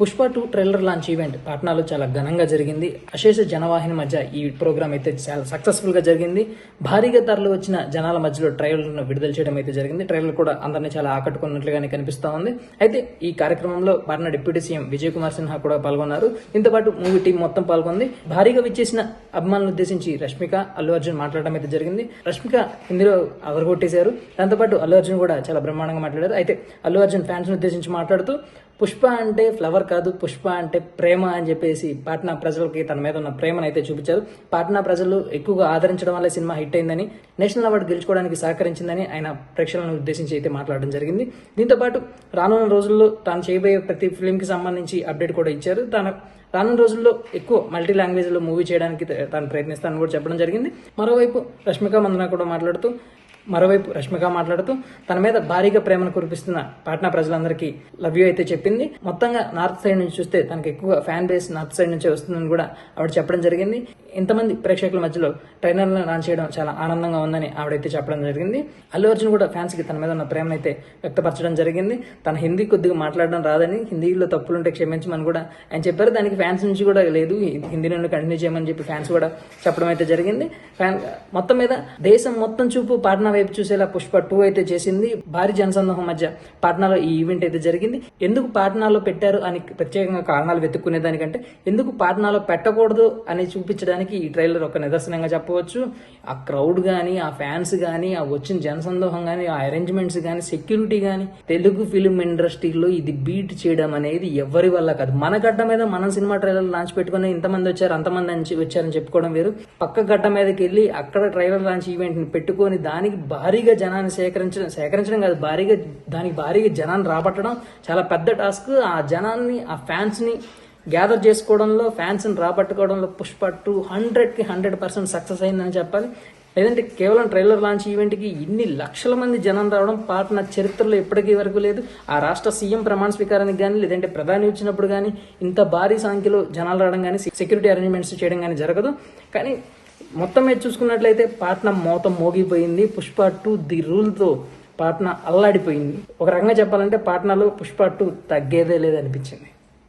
Pushpa two trailer launch event పాట్నాలో చాలా ఘనంగా జరిగింది. అశేష జనవాహిని మధ్య ఈ ప్రోగ్రామ్ అయితే చాలా సక్సెస్ఫుల్గా జరిగింది. భారీగా తరలి వచ్చిన జనాల మధ్యలో ట్రైలర్ను విడుదల చేయడం అయితే జరిగింది. ట్రైలర్ కూడా అందరినీ చాలా ఆకట్టుకున్నట్లుగానే కనిపిస్తూ ఉంది. అయితే ఈ కార్యక్రమంలో పాట్నా డిప్యూటీ సీఎం విజయ్ కుమార్ సిన్హా కూడా పాల్గొన్నారు. దీంతో పాటు మూవీ టీం మొత్తం పాల్గొంది. భారీగా విచ్చేసిన అభిమానులను ఉద్దేశించి రష్మిక అల్లు అర్జున్ మాట్లాడడం అయితే జరిగింది. రష్మిక హిందీలో అదరగొట్టేశారు. దాంతోపాటు అల్లు అర్జున్ కూడా చాలా బ్రహ్మాండంగా మాట్లాడారు. అయితే అల్లు అర్జున్ ఫ్యాన్స్ను ఉద్దేశించి మాట్లాడుతూ పుష్ప అంటే ఫ్లవర్ కాదు పుష్ప అంటే ప్రేమ అని చెప్పేసి పాట్నా ప్రజలకి తన మీద ఉన్న ప్రేమను అయితే చూపించారు. పాట్నా ప్రజలు ఎక్కువగా ఆదరించడం వల్ల సినిమా హిట్ అయిందని నేషనల్ అవార్డు గెలుచుకోవడానికి సహకరించిందని ఆయన ప్రేక్షకులను ఉద్దేశించి అయితే మాట్లాడడం జరిగింది. దీంతో పాటు రానున్న రోజుల్లో తాను చేయబోయే ప్రతి ఫిల్మ్కి సంబంధించి అప్డేట్ కూడా ఇచ్చారు. తన రానున్న రోజుల్లో ఎక్కువ మల్టీ లాంగ్వేజ్లో మూవీ చేయడానికి తాను ప్రయత్నిస్తానని కూడా చెప్పడం జరిగింది. మరోవైపు రష్మిక మందన కూడా మాట్లాడుతూ మరోవైపు రష్మిక మాట్లాడుతూ తన మీద భారీగా ప్రేమను కురిపిస్తున్న పాట్నా ప్రజలందరికీ లవ్ యూ అయితే చెప్పింది. మొత్తంగా నార్త్ సైడ్ నుంచి చూస్తే తనకి ఎక్కువ ఫ్యాన్ బేస్ నార్త్ సైడ్ నుంచే వస్తుందని కూడా ఆవిడ చెప్పడం జరిగింది. ఇంతమంది ప్రేక్షకుల మధ్యలో ట్రైనర్లను రాన్ చేయడం చాలా ఆనందంగా ఉందని ఆవిడైతే చెప్పడం జరిగింది. అల్లు అర్జున్ కూడా ఫ్యాన్స్కి తన మీద ఉన్న ప్రేమను అయితే వ్యక్తపరచడం జరిగింది. తన హిందీ కొద్దిగా మాట్లాడడం రాదని హిందీలో తప్పులుంటే క్షమించమని కూడా ఆయన చెప్పారు. దానికి ఫ్యాన్స్ నుంచి కూడా లేదు హిందీ నుండి కంటిన్యూ చేయమని చెప్పి ఫ్యాన్స్ కూడా చెప్పడం అయితే జరిగింది. ఫ్యాన్ మొత్తం మీద దేశం మొత్తం చూపు పాట్నా వైపు చూసేలా పుష్ప టూ అయితే చేసింది. భారీ జనసందోహం మధ్య పాట్నాలో ఈ ఈవెంట్ అయితే జరిగింది. ఎందుకు పాట్నాలో పెట్టారు అని ప్రత్యేకంగా కారణాలు వెతుక్కునే దానికంటే ఎందుకు పాట్నాలో పెట్టకూడదు అని చూపించడానికి ఈ ట్రైలర్ ఒక నిదర్శనంగా చెప్పవచ్చు. ఆ క్రౌడ్ కానీ ఆ ఫ్యాన్స్ కానీ ఆ వచ్చిన జనసందోహం కానీ ఆ అరేంజ్మెంట్స్ కానీ సెక్యూరిటీ కానీ తెలుగు ఫిలిం ఇండస్ట్రీలో ఇది బీట్ చేయడం అనేది ఎవరి వల్ల కాదు. మన గడ్డ మీద మనం సినిమా ట్రైలర్ లాంచ్ పెట్టుకుని ఇంతమంది వచ్చారు అంతమంది అని వచ్చారని చెప్పుకోవడం వేరు. పక్క గడ్డ మీదకి వెళ్ళి అక్కడ ట్రైలర్ లాంచ్ ఈవెంట్ని పెట్టుకొని దానికి భారీగా జనాన్ని సేకరించడం సేకరించడం కాదు భారీగా దానికి భారీగా జనాన్ని రాబట్టడం చాలా పెద్ద టాస్క్. ఆ జనాన్ని ఆ ఫ్యాన్స్ని గ్యాదర్ చేసుకోవడంలో ఫ్యాన్స్ని రాబట్టుకోవడంలో పుష్ప టూ హండ్రెడ్కి హండ్రెడ్ పర్సెంట్ సక్సెస్ అయిందని చెప్పాలి. లేదంటే కేవలం ట్రైలర్ లాంచ్ ఈవెంట్కి ఇన్ని లక్షల మంది జనం రావడం పాటన చరిత్రలో ఎప్పటికీ వరకు లేదు. ఆ రాష్ట్ర సీఎం ప్రమాణ స్వీకారానికి కానీ లేదంటే ప్రధాని వచ్చినప్పుడు కానీ ఇంత భారీ సంఖ్యలో జనాలు రావడం కానీ సెక్యూరిటీ అరేంజ్మెంట్స్ చేయడం కానీ జరగదు. కానీ మొత్తం మీద చూసుకున్నట్లయితే పాట్నా మోతం మోగిపోయింది. పుష్ప టూ ది రూల్తో పాట్న అల్లాడిపోయింది. ఒక రకంగా చెప్పాలంటే పాట్నాలో పుష్ప టూ తగ్గేదే లేదనిపించింది.